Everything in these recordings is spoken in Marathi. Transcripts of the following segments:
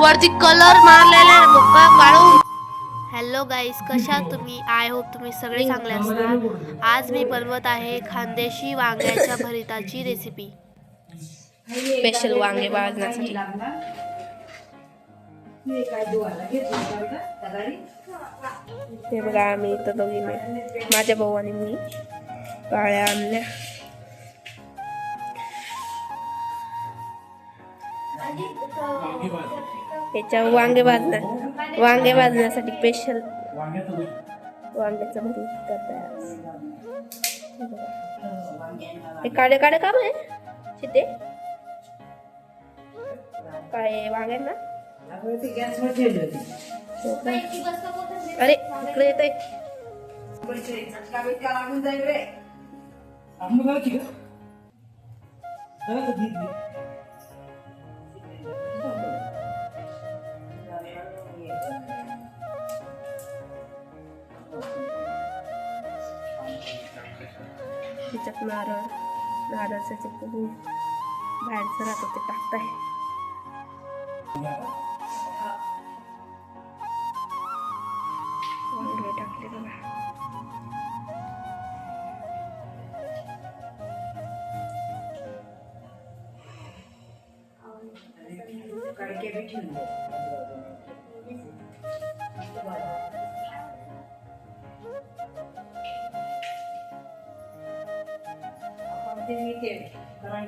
वरती कलर मारलेला आहे बघा काढून हॅलो गाईस कशा तुम्ही? आय होप तुम्ही सगळे चांगले असणार आज मी बनवत आहे खानदेशी वांग्याच्या भरिताची रेसिपी स्पेशल वांगे भाजण्यासाठी हे बघा आम्ही इथं दोघीने माझ्या भाऊ आणि मी काळ्या आणल्या. याच्या वांगे भाजण्या वांगे भाजण्यासाठी स्पेशल वांग्याचं भरीत करतात. हे काळे काळे काम आहे? चिते? काय आहे, वांग्यांना? अरे इकडे येत आहे नारळ नारळचं जे तुम्ही बाहेरचं राहतं ते टाकताय वांगे टाकले बघा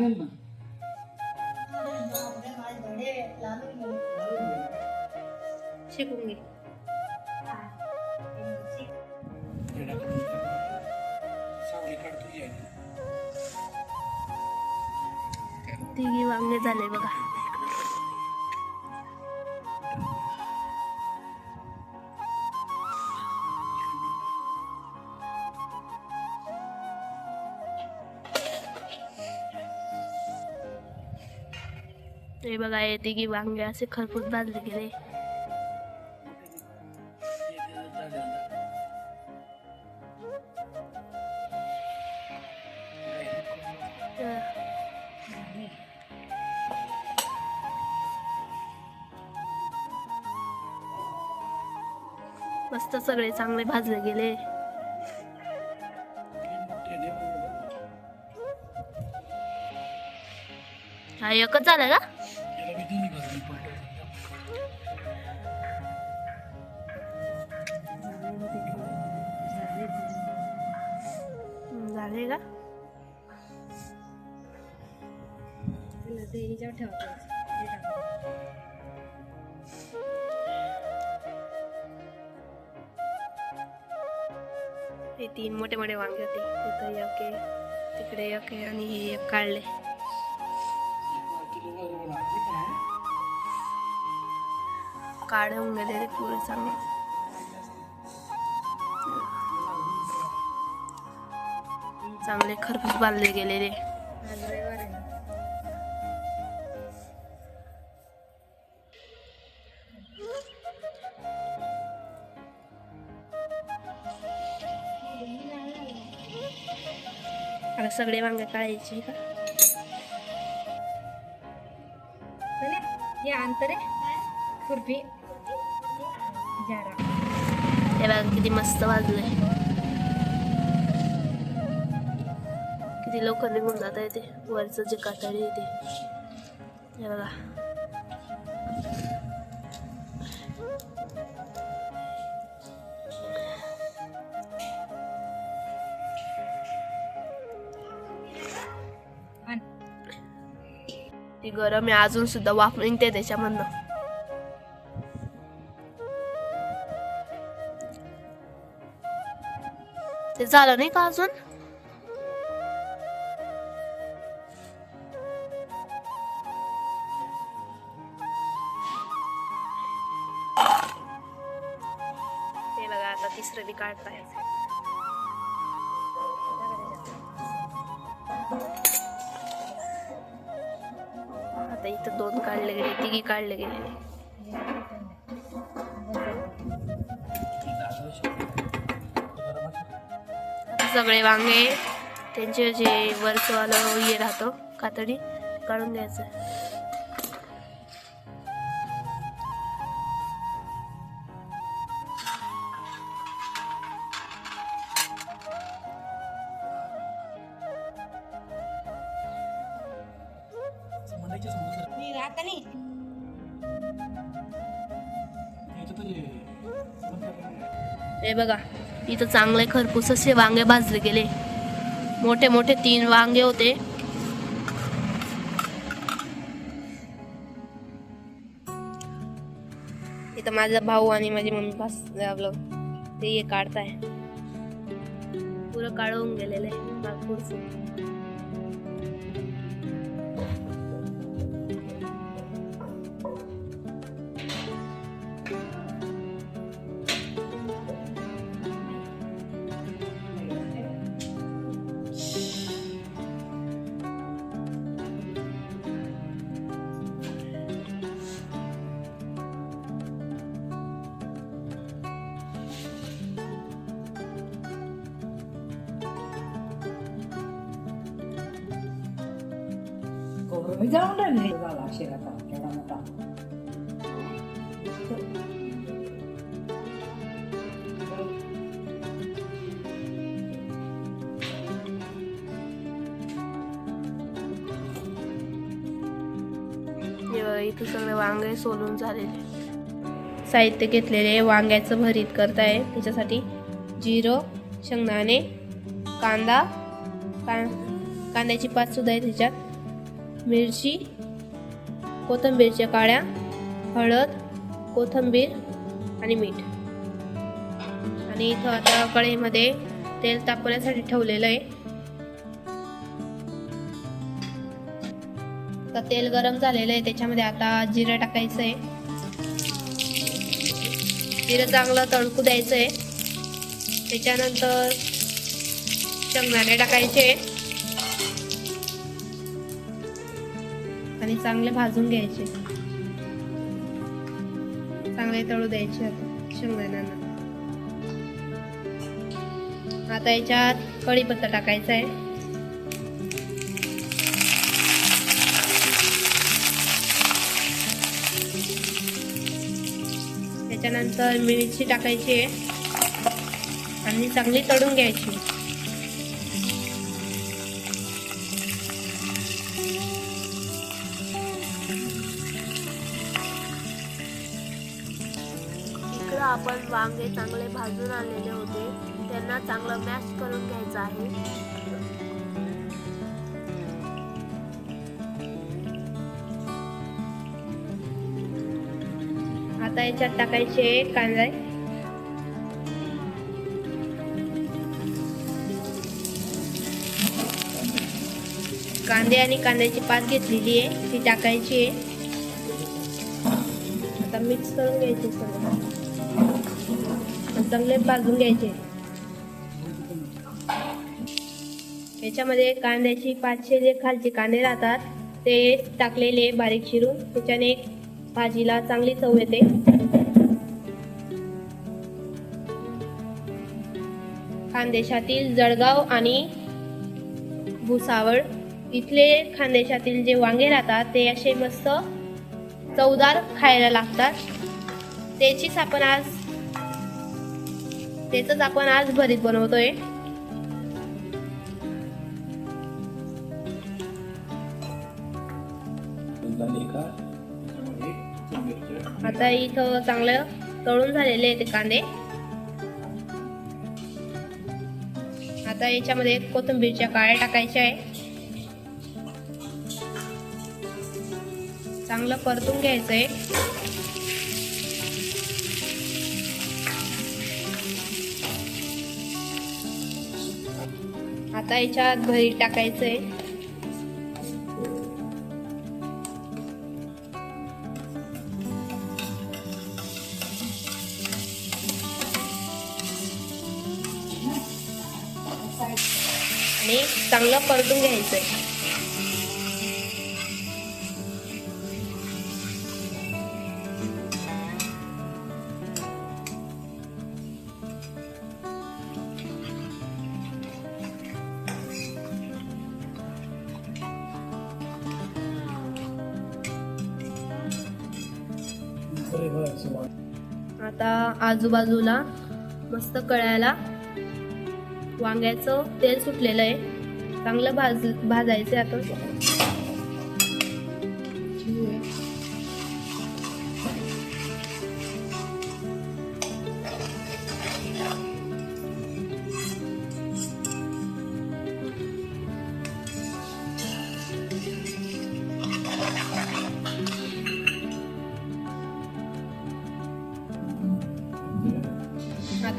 alma. हे बघा येते की वांगे असे खरपूस भाजले गेले. मस्त सगळे चांगले भाजले गेले. हा एकच झालं का? का? हे तीन मोठे मोठे वांगे होते. इथं एक आहे तिकडे एक आहे आणि हे एक काढले. काढे होऊन गेले रे पुरे चांगले. चांगले खरपूस बांधले गेलेले. आता सगळे वांगे काढायचे का ये अंतरे खुरपी. जरा हे बघा किती मस्त वाजले किती लवकर निघून जाता येते वरचं जे कातडी येते हे बघा. ती गरम आहे अजून सुद्धा वाफ निघते त्याच्यामधनं. ते झालं नाही का अजून? दुसरं बी आता इथं दोन काढले गेले तिघी काढले गेले. सगळे वांगे त्यांचे जे वरचवालं हे राहतो कातडी काढून घ्यायचं हे बघा इथं चांगले खरपूस असे वांगे भाजले गेले. मोठे मोठे तीन वांगे होते. इथं माझा भाऊ आणि माझी मम्मी पास आपलं ते हे काढताय. पुरं काढवून गेलेलं आहे नागपूरचं मी जाऊन राहिले झाला शिराचा केवढा मोठा सगळे वांगे सोलून झालेले. साहित्य घेतलेले वांग्याचं भरीत करताय. त्याच्यासाठी जिरं शेंगदाणे कांदा का कांद्याची पात सुद्धा आहे त्याच्यात. मिरची कोथिंबीरच्या काळ्या हळद कोथिंबीर आणि मीठ. आणि इथं आता कढईमध्ये तेल तापवण्यासाठी ठेवलेलं आहे. आता तेल गरम झालेलं आहे त्याच्यामध्ये आता जिरं टाकायचं आहे. जिरं चांगलं तळकू द्यायचं आहे. त्याच्यानंतर शेंगदाणे टाकायचे चांगले भाजून घ्यायचे. चांगले तळू द्यायचे आता शेंगदाण्यांना. आता याच्यात कढीपत्ता टाकायचा आहे. त्याच्यानंतर मिरची टाकायची आहे. आणि चांगली तळून घ्यायची. आपण वांगे चांगले भाजून आलेले होते. त्यांना चांगलं मॅश करून घ्यायचं आहे. आता याच्यात टाकायचे कांदा. कांदे आणि कांद्याची पात घेतलेली आहे. ती टाकायची आहे. आता मिक्स करून घ्यायची सगळं. चांगले भाजून घ्यायचे. याच्यामध्ये कांद्याची पाचशे जे खालचे कांदे राहतात ते टाकलेले बारीक शिरून त्याच्याने भाजीला चांगली चव येते. खानदेशातील जळगाव आणि भुसावळ इथले खानदेशातील जे वांगे राहतात ते असे मस्त चवदार खायला लागतात. त्याचीच आपण आज त्याच आपण आज भरीत बनवतोय. आता इथं चांगलं तळून झालेले आहे ते कांदे. आता याच्यामध्ये कोथिंबीरच्या काळ्या टाकायच्या आहे. चांगलं परतून घ्यायचं आता याच्यात भरीत टाकायचं आहे आणि चांगलं परतून घ्यायचं आहे आता आजूबाजूला मस्त कळ्याला वांग्याचं तेल सुटलेलं आहे. चांगलं भाज भाजायचं आहे आता.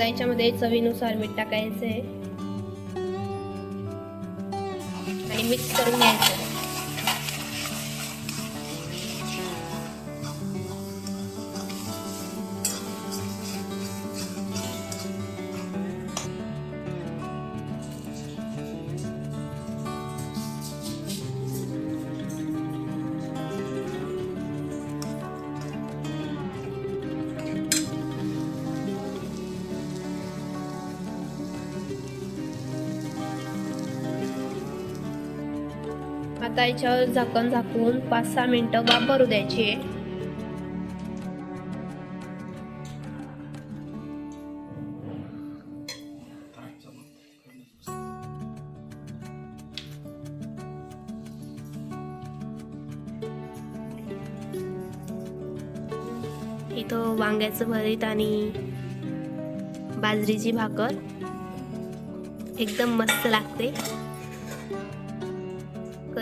आता याच्यामध्ये चवीनुसार मीठ टाकायचं आहे. आणि मिक्स करून घ्यायचं आता याच्यावर झाकण झाकून पाच सहा मिनटं वाफ भरू द्यायची. आहे इथं वांग्याचं भरीत आणि बाजरीची भाकर. एकदम मस्त लागते.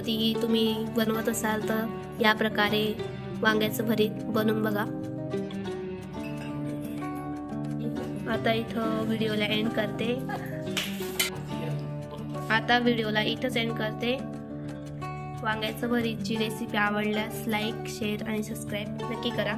कधी तुम्ही बनवत असाल तर या प्रकारे वांग्याचं भरीत बनवून बघा. आता इथं व्हिडिओला एंड करते. आता व्हिडिओला इथंच एंड करते. वांग्याचं भरीतची रेसिपी आवडल्यास लाईक शेअर आणि सबस्क्राईब नक्की करा.